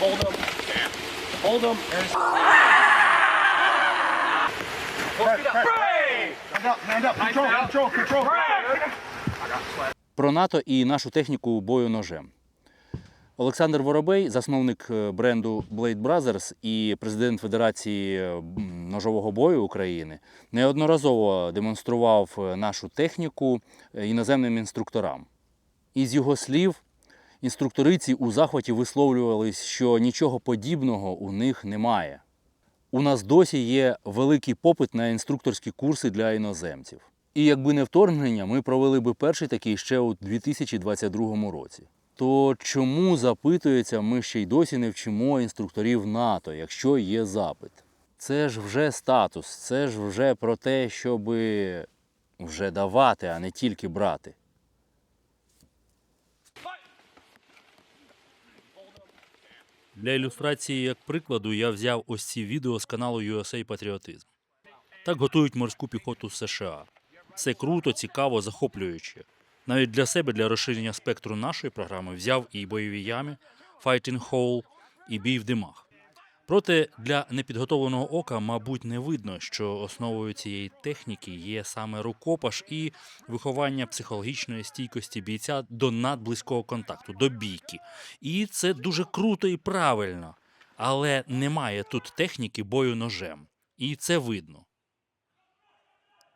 Hold them. Hold. Control, control, control. Про НАТО і нашу техніку бою ножем. Олександр Воробей, засновник е, бренду Blade Brothers і президент Федерації ножового бою України, неодноразово демонстрував е, нашу техніку е, іноземним інструкторам. Із його слів, інструкториці у захваті висловлювались, що нічого подібного у них немає. У нас досі є великий попит на інструкторські курси для іноземців. І якби не вторгнення, ми провели би перший такий ще у 2022 році. То чому запитується, ми ще й досі не вчимо інструкторів НАТО, якщо є запит? Це ж вже статус, це ж вже про те, щоб вже давати, а не тільки брати. Для ілюстрації, як прикладу, я взяв ось ці відео з каналу USA Patriotism. Так готують морську піхоту США. Це круто, цікаво, захоплююче. Навіть для себе, для розширення спектру нашої програми, взяв і бойові ями, Fighting Hole, і бій в димах. Проте для непідготовленого ока, мабуть, не видно, що основою цієї техніки є саме рукопаш і виховання психологічної стійкості бійця до надблизького контакту, до бійки. І це дуже круто і правильно. Але немає тут техніки бою ножем. І це видно.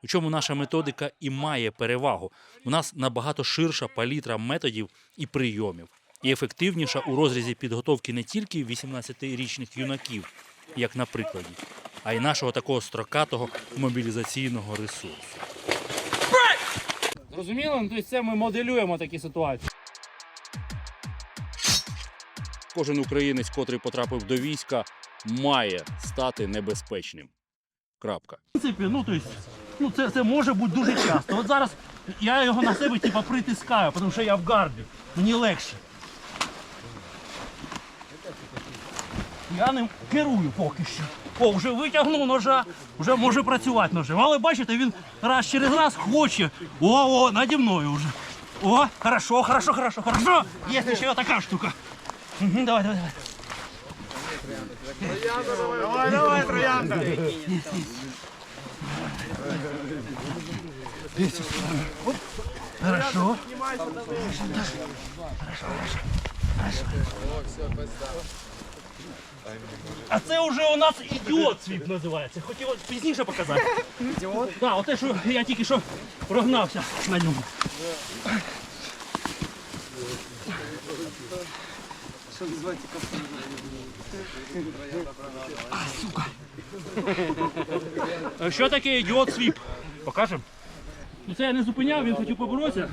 У чому наша методика і має перевагу. У нас набагато ширша палітра методів і прийомів, і ефективніша у розрізі підготовки не тільки 18-річних юнаків, як на прикладі, а й нашого такого строкатого мобілізаційного ресурсу. Зрозуміло? Ну, тобто це ми моделюємо такі ситуації. Кожен українець, котрий потрапив до війська, має стати небезпечним. Крапка. В принципі, ну, то есть, ну це, це може бути дуже часто. От зараз я його на себе типа, притискаю, тому що я в гарді. Мені легше. Я ним керую поки що. О, вже витягнув ножа, вже може працювати ножем. Але бачите, він раз через раз хоче. О, о, наді мною вже. О, хорошо, хорошо, хорошо, хорошо. Є ще така штука. Мгм, Давай, давай, давай. Давай, давай, троянда. Хорошо. А це вже у нас ідіот свіп називається. Хотів от пізніше показати. Ідіот? Так, да, оте, що я тільки що прогнався на ньому. А, сука. Що таке ідіот свіп? Покажемо? Ну це я не зупиняв, він хотів поборотися.